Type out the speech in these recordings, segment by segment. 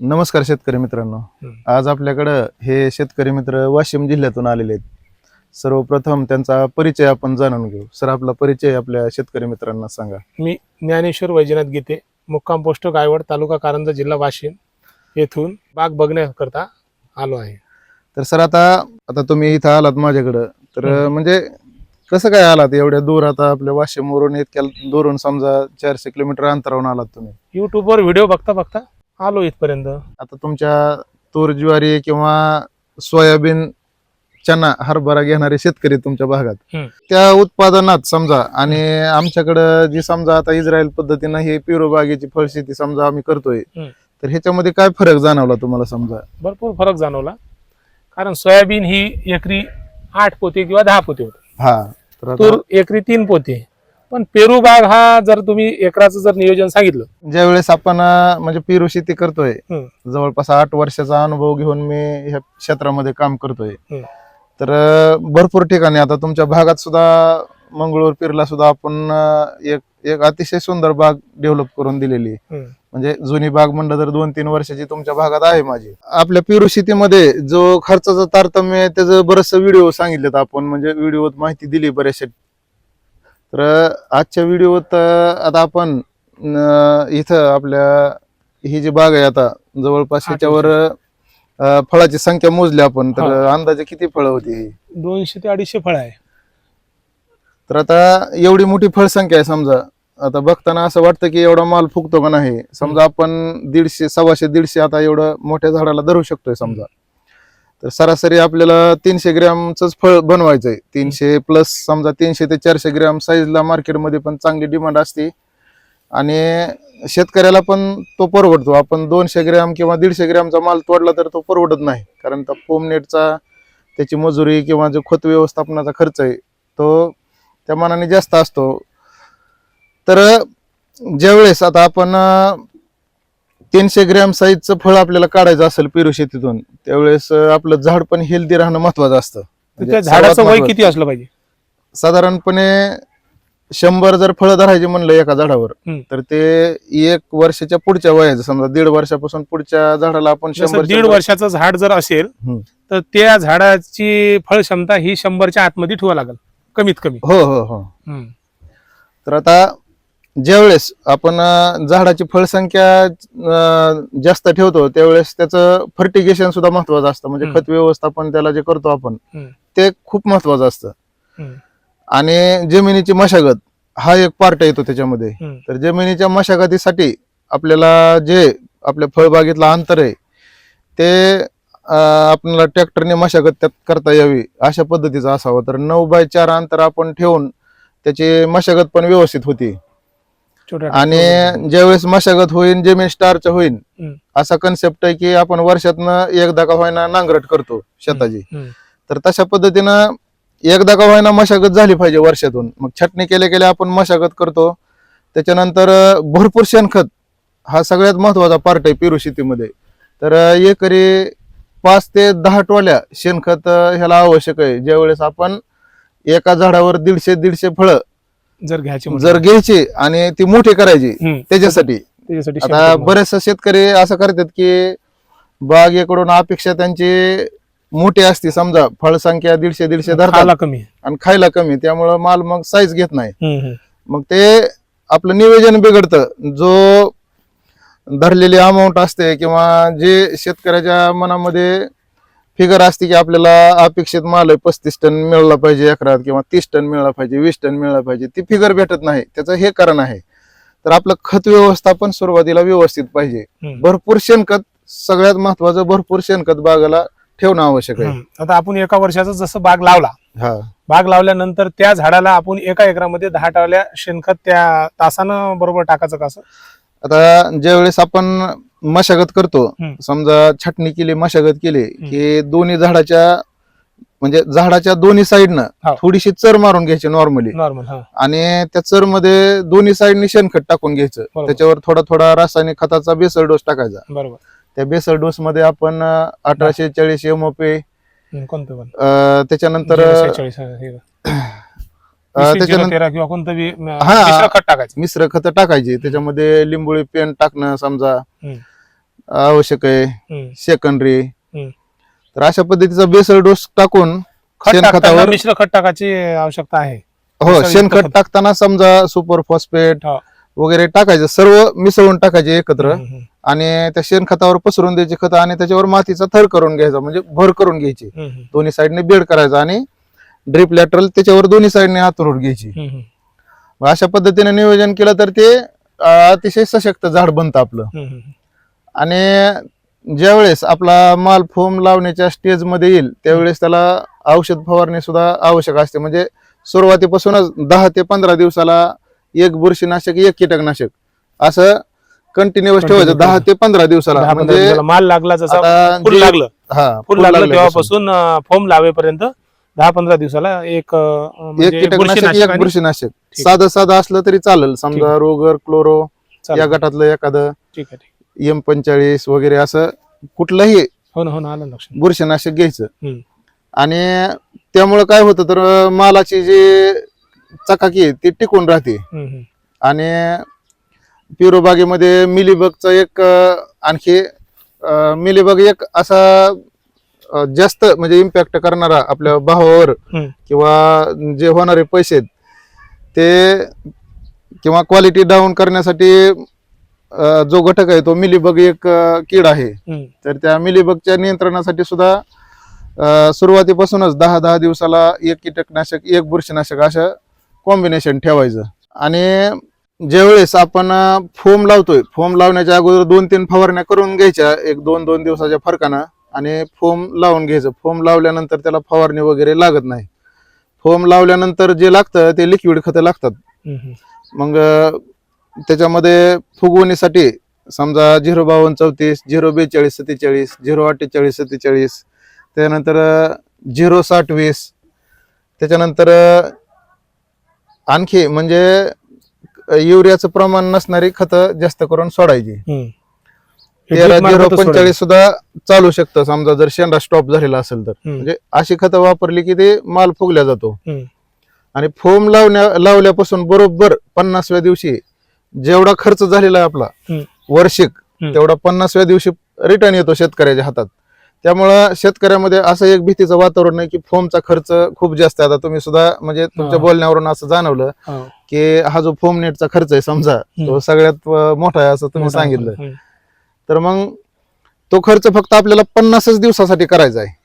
नमस्कार शेतकरी मित्रांनो. आज आपल्याकडं हे शेतकरी मित्र वाशिम जिल्ह्यातून आलेले आहेत. सर्वप्रथम त्यांचा परिचय आपण जाणून घेऊ. सर आपला परिचय आपल्या शेतकरी मित्रांना सांगा. मी ज्ञानेश्वर वैजनाथ गीते मुक्काम पोस्ट गायवड तालुका कारंजा जिल्हा वाशिम येथून बाग बघण्याकरता आलो आहे. तर सर आता आता तुम्ही इथं आलात माझ्याकडं. तर. म्हणजे कसं काय आलात? एवढ्या दूर आता आपल्या वाशिमवरून इतक्या दूरून समजा चारशे किलोमीटर अंतरावरून आलात तुम्ही. युट्यूबवर व्हिडिओ बघता बघता आलो इथपर्यंत. आता तुमच्या तूर ज्वारी किंवा सोयाबीन चना हरभरा घेणारे शेतकरी तुमच्या भागात. हम्म. त्या उत्पादनात समजा आणि आमच्याकडं जी समजा आता इस्रायल पद्धतीनं ही पिरो बागेची फळशेती समजा आम्ही करतोय हम्म. तर ह्याच्यामध्ये काय फरक जाणवला तुम्हाला समजा? भरपूर फरक जाणवला. कारण सोयाबीन ही एकरी आठ पोते किंवा दहा पोते होते. हा तर आता तूर एकरी तीन पोते. पण पेरू बाग हा जर तुम्ही एकराचं जर नियोजन सांगितलं ज्यावेळेस आपण अं, म्हणजे पिरू शेती करतोय. जवळपास आठ वर्षाचा अनुभव घेऊन मी ह्या क्षेत्रामध्ये काम करतोय. तर अं, भरपूर ठिकाणी आता तुमच्या भागात सुद्धा मंगळूर पिरला सुद्धा आपण अं, एक एक अतिशय सुंदर बाग डेव्हलप करून दिलेली आहे. म्हणजे जुनी बाग म्हणलं तर दोन तीन वर्षाची तुमच्या भागात आहे माझी आपल्या पिरू शेतीमध्ये जो खर्चाचं तारतम्य आहे, त्याचं बरंचसं व्हिडिओ सांगितलेत आपण म्हणजे व्हिडिओत माहिती दिली बऱ्याचशा तर आजच्या व्हिडिओत आता आपण इथं आपल्या ही जी बाग आहे आता जवळपास ह्याच्यावर फळाची संख्या मोजली आपण तर हा. अंदाजे किती फळं होती ही? दोनशे ते अडीचशे फळ आहे. तर आता एवढी मोठी फळसंख्या आहे समजा. आता बघताना असं वाटतं की एवढा माल फुगतो का नाही? समजा आपण दीडशे सव्वाशे दीडशे आता एवढं मोठ्या झाडाला धरू शकतोय समजा. तर सरासरी आपल्याला तीनशे ग्रॅमचंच फळ बनवायचं आहे तीनशे प्लस समजा तीनशे ते चारशे ग्रॅम साईजला मार्केटमध्ये पण चांगली डिमांड असते. आणि शेतकऱ्याला पण तो परवडतो. आपण दोनशे ग्रॅम किंवा दीडशे ग्रॅमचा माल तोडला तर तो परवडत नाही. कारण त्या पोमनेटचा त्याची मजुरी किंवा जो खत व्यवस्थापनाचा खर्च आहे तो त्या मानाने जास्त असतो. तर ज्यावेळेस आता आपण तीनशे ग्रॅम साईजचं फळ आपल्याला काढायचं असेल पेरू शेतीतून त्यावेळेस आपलं झाड पण हेल्दी राहणं महत्वाचं असतं तर म्हणजे झाडाचं सर्वात वय महत्वाचं. किती असलं पाहिजे साधारणपणे शंभर जर फळं धरायचे म्हणलं एका झाडावर हम्म. तर ते एक वर्षाच्या पुढच्या वयाचं समजा दीड वर्षापासून पुढच्या झाडाला आपण जसं शंभर दीड शंभर- वर्षाचं झाड जर असेल हम्म. तर त्या झाडाची फळ क्षमता ही शंभरच्या आतमध्ये ठेवा लागेल कमीत कमी हो हो हो हम्म. तर आता ज्यावेळेस आपण झाडाची फळसंख्या जास्त ठेवतो त्यावेळेस त्याचं फर्टिगेशन सुद्धा महत्वाचं असतं म्हणजे. खत व्यवस्थापन त्याला जे करतो आपण. ते खूप महत्वाचं असतं. आणि जमिनीची मशागत हा एक पार्ट येतो त्याच्यामध्ये. तर जमिनीच्या मशागतीसाठी आपल्याला जे आपल्या फळबागेतलं अंतर आहे ते आपल्याला ट्रॅक्टरने मशागत त्यात करता यावी अशा पद्धतीचं असावं तर नऊ बाय चार अंतर आपण ठेवून त्याची मशागत पण व्यवस्थित होती आणि ज्यावेळेस मशागत होईल जमीन स्टार्च होईल. असा कन्सेप्ट आहे की आपण वर्षातनं एकदा का व्हायना नांगरट करतो शेताची. तर तशा पद्धतीनं एकदा का व्हायना मशागत झाली पाहिजे वर्षातून. मग छटणी केल्या केल्या आपण मशागत करतो. त्याच्यानंतर भरपूर शेणखत हा सगळ्यात महत्त्वाचा पार्ट आहे पेरू शेतीमध्ये. तर एकरी पाच ते दहा टोल्या शेणखत ह्याला आवश्यक आहे. ज्यावेळेस आपण एका झाडावर दीडशे दीडशे फळं जर घ्यायची. जर घ्यायची आणि ती मोठी करायची हम्म. त्याच्यासाठी. त्याच्यासाठी आता शेणखत बरेचसे शेतकरी असं करतात की बागेकडून अपेक्षा त्यांची मोठी असते. समजा फळसंख्या दीडशे दीडशे धरतात खायला कमी. आणि खायला कमी. त्यामुळं माल मग साईज घेत नाही. हम्म, हम्म. मग ते आपलं नियोजन बिघडतं. जो धरलेली अमाऊंट असते किंवा जे शेतकऱ्याच्या मनामध्ये फिगर असते की आपल्याला अपेक्षित माल पस्तीस टन मिळाला पाहिजे एकरात किंवा तीस टन मिळाला पाहिजे वीस टन मिळाला पाहिजे ती फिगर भेटत नाही. त्याचं हे कारण आहे. तर आपलं खत व्यवस्थापन सुरुवातीला व्यवस्थित पाहिजे. भरपूर शेणखत सगळ्यात महत्वाचं भरपूर शेणखत बागाला ठेवणं आवश्यक आहे. आता आपण एका वर्षाचा जसं बाग लावला हा. बाग लावल्यानंतर त्या झाडाला आपण एका एकरामध्ये दहा टावल्या शेणखत त्या तासानं बरोबर टाकायचं कसं आता ज्यावेळेस आपण मशागत करतो हम्म. समजा छटणी केली मशागत केली की दोन्ही झाडाच्या म्हणजे झाडाच्या दोन्ही साईडनं हो. थोडीशी चर मारून घ्यायची नॉर्मली नॉर्मल हा आणि त्या चरमध्ये दोन्ही साईडनी शेणखत टाकून घ्यायचं बरोबर. त्याच्यावर थोडा थोडा रासायनिक खताचा बेसल डोस टाकायचा बरोबर त्या बेसल डोस मध्ये आपण अं, अठराशे चाळीस एमओपी हम्म, कोणतं पण त्याच्यानंतर हे. त्याच्यानंतर तेरा किंवा कोणतं बी हा. मिश्र खत टाकायचं. मिश्र खत टाकायची. त्याच्यामध्ये लिंबोळी पेंट टाकणं समजा. हम्म. आवश्यक आहे. हम्म, सेकंडरी हम्म. तर अशा पद्धतीचा बेसल डोस टाकून खत टाकताना शेणखतावर मिश्र खत टाकायची आवश्यकता आहे. हो शेणखत खत. टाकताना समजा सुपर फॉस्फेट हो. वगैरे टाकायचं सर्व मिसळून टाकायचे एकत्र. हम्म, हम्म, आणि त्या शेणखतावर पसरून द्यायचे खत आणि त्याच्यावर मातीचा थर करून घ्यायचा म्हणजे भर करून घ्यायची. हम्म, हम्म, दोन्ही साईडने बेड करायचा आणि ड्रिप लॅटरल त्याच्यावर दोन्ही साईडने हातरून घ्यायची. मग अशा पद्धतीने नियोजन केलं तर ते अतिशय सशक्त झाड बनतं आपलं. आणि ज्यावेळेस आपला माल फोम लावण्याच्या स्टेजमध्ये येईल त्यावेळेस त्याला औषध फवारणी सुद्धा आवश्यक असते. म्हणजे सुरुवातीपासूनच दहा ते पंधरा दिवसाला एक बुरशीनाशक एक कीटकनाशक असं कंटिन्युअस ठेवायचं. दहा ते पंधरा दिवसाला. म्हणजे माल लागला जसा फुल लागलं. हा फुल लागलं. तेव्हापासून फॉर्म लावेपर्यंत दहा पंधरा दिवसाला एक अं, एक म्हणजे कीटकनाशक बुरशीनाशक एक आणि- बुरशीनाशक ठीक. साधं साधं असलं तरी चालेल समजा. रोगर क्लोरो चालेल. या गटातलं एखादं ठीक आहे ठीक आहे. एम पंचेचाळीस वगैरे असं कुठलंही हो ना हो ना आलं लक्षात बुरशीनाशक घ्यायचं हम्म. आणि त्यामुळे काय होतं तर मालाची जी चकाकी आहे ती टिकून राहते हम्म, हम्म. आणि पिरो बागेमध्ये मिलीबगचा एक अं, आणखी अं, मिलीबग एक असा जास्त म्हणजे इम्पॅक्ट करणारा आपल्या भावावर. किंवा जे होणारे पैसे आहेत, ते किंवा क्वालिटी डाऊन करण्यासाठी जो घटक आहे तो मिलीबग एक कीड आहे. तर त्या मिलीबगच्या नियंत्रणासाठी सुद्धा सुरुवातीपासूनच दहा दहा दिवसाला एक कीटकनाशक एक बुरशीनाशक असं कॉम्बिनेशन ठेवायचं आणि ज्यावेळेस आपण फोम लावतोय फोम लावण्याच्या अगोदर दोन तीन फवारण्या करून घ्यायच्या एक दोन दोन दिवसाच्या फरकानं आणि फोम लावून घ्यायचं. फोम लावल्यानंतर त्याला फवारणी वगैरे लागत नाही. फोम लावल्यानंतर जे लागतं ते लिक्विड खतं लागतात. मग त्याच्यामध्ये फुगवणीसाठी समजा झिरो बावन्न चौतीस झिरो बेचाळीस सत्तेचाळीस झिरो अठ्ठेचाळीस सत्तेचाळीस त्यानंतर झिरो साठ वीस त्याच्यानंतर आणखी म्हणजे युरियाचं प्रमाण नसणारी खतं जास्त करून सोडायची. तेरा झिरो. पंचेचाळीस सुद्धा चालू शकतं समजा जर शेंडा स्टॉप झालेला असेल तर. म्हणजे अशी खतं वापरली की ते माल फुगल्या जातो. आणि फोम लावण्या लावल्यापासून बरोबर पन्नासव्या दिवशी जेवढा खर्च झालेला आहे आपला. वार्षिक. तेवढा पन्नासव्या दिवशी रिटर्न येतो शेतकऱ्याच्या हातात त्यामुळं शेतकऱ्यामध्ये असं एक भीतीचं वातावरण आहे की फोमचा खर्च खूप जास्त आहे आता तुम्ही सुद्धा म्हणजे तुमच्या. बोलण्यावरून असं जाणवलं. की हा जो फोम नेटचा खर्च आहे समजा तो सगळ्यात मोठा आहे असं तुम्ही सांगितलं. तर मग तो खर्च फक्त आपल्याला पन्नासच दिवसासाठी करायचा आहे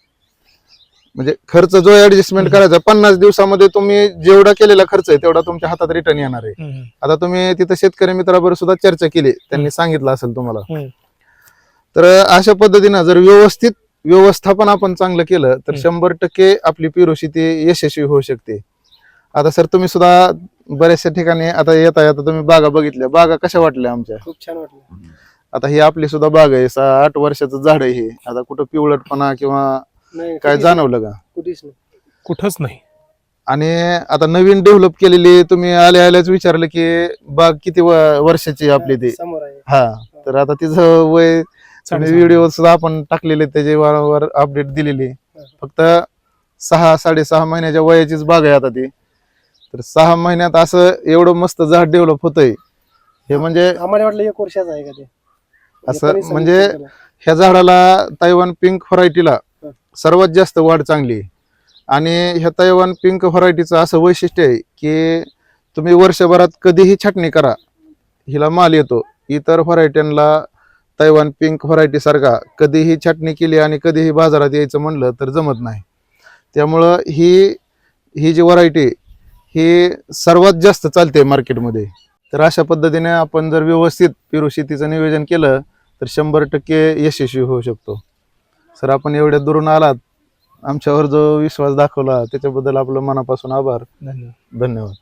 म्हणजे खर्च जो ऍडजस्टमेंट. करायचा पन्नास दिवसामध्ये तुम्ही जेवढा केलेला खर्च आहे तेवढा तुमच्या हातात रिटर्न येणार आहे. आता तुम्ही तिथं शेतकरी मित्राबरोबर सुद्धा चर्चा केली त्यांनी सांगितलं असेल तुम्हाला. तर अशा पद्धतीनं जर व्यवस्थित व्यवस्थापन आपण चांगलं केलं तर. शंभर टक्के आपली पिरू शेती यशस्वी होऊ शकते आता सर तुम्ही सुद्धा बऱ्याचशा ठिकाणी आता येत आहे आता तुम्ही बागा बघितल्या बागा कशा वाटल्या आमच्या खूप छान वाटलं आता ही आपली सुद्धा बाग आहे सहा आठ वर्षाचं झाड आहे हे. आता कुठं पिवळटपणा किंवा नाही काय कुठेच जाणवलं का? नाही, कुठेच नाही. कुठंच नाही. आणि आता नवीन डेव्हलप केलेली तुम्ही आल्या आल्याच विचारलं की बाग किती व- वर्षाची आहे आपली ती? समोर आहे. हा तर आता तिचं वय साडेसहा. व्हिडिओ सुद्धा आपण टाकलेले त्याचे वारंवार अपडेट दिलेली फक्त सहा साडेसहा महिन्याच्या वयाचीच बाग आहे आता ती. तर सहा महिन्यात असं एवढं मस्त झाड डेव्हलप होतंय. हे म्हणजे आम्हाला वाटलं एक वर्षाचं आहे का ते? असं म्हणजे? ह्या झाडाला तैवान पिंक व्हरायटीला. सर्वात जास्त वाढ चांगली आहे. आणि ह्या तैवान पिंक व्हरायटीचं असं वैशिष्ट्य आहे की तुम्ही वर्षभरात कधीही छाटणी करा हिला माल येतो इतर व्हरायट्यांना तैवान पिंक व्हरायटी सारखा कधीही छाटणी केली आणि कधीही बाजारात यायचं म्हणलं तर जमत नाही त्यामुळं ही ही जी व्हरायटी ही सर्वात जास्त चालते मार्केटमध्ये तर अशा पद्धतीने आपण जर व्यवस्थित पेरू शेतीचं नियोजन केलं तर शंभर टक्के यशस्वी होऊ शकतो. सर आपण एवढ्या दुरून आलात. आमच्यावर जो विश्वास दाखवला त्याच्याबद्दल आपलं मनापासून आभार. धन्यवाद. धन्यवाद.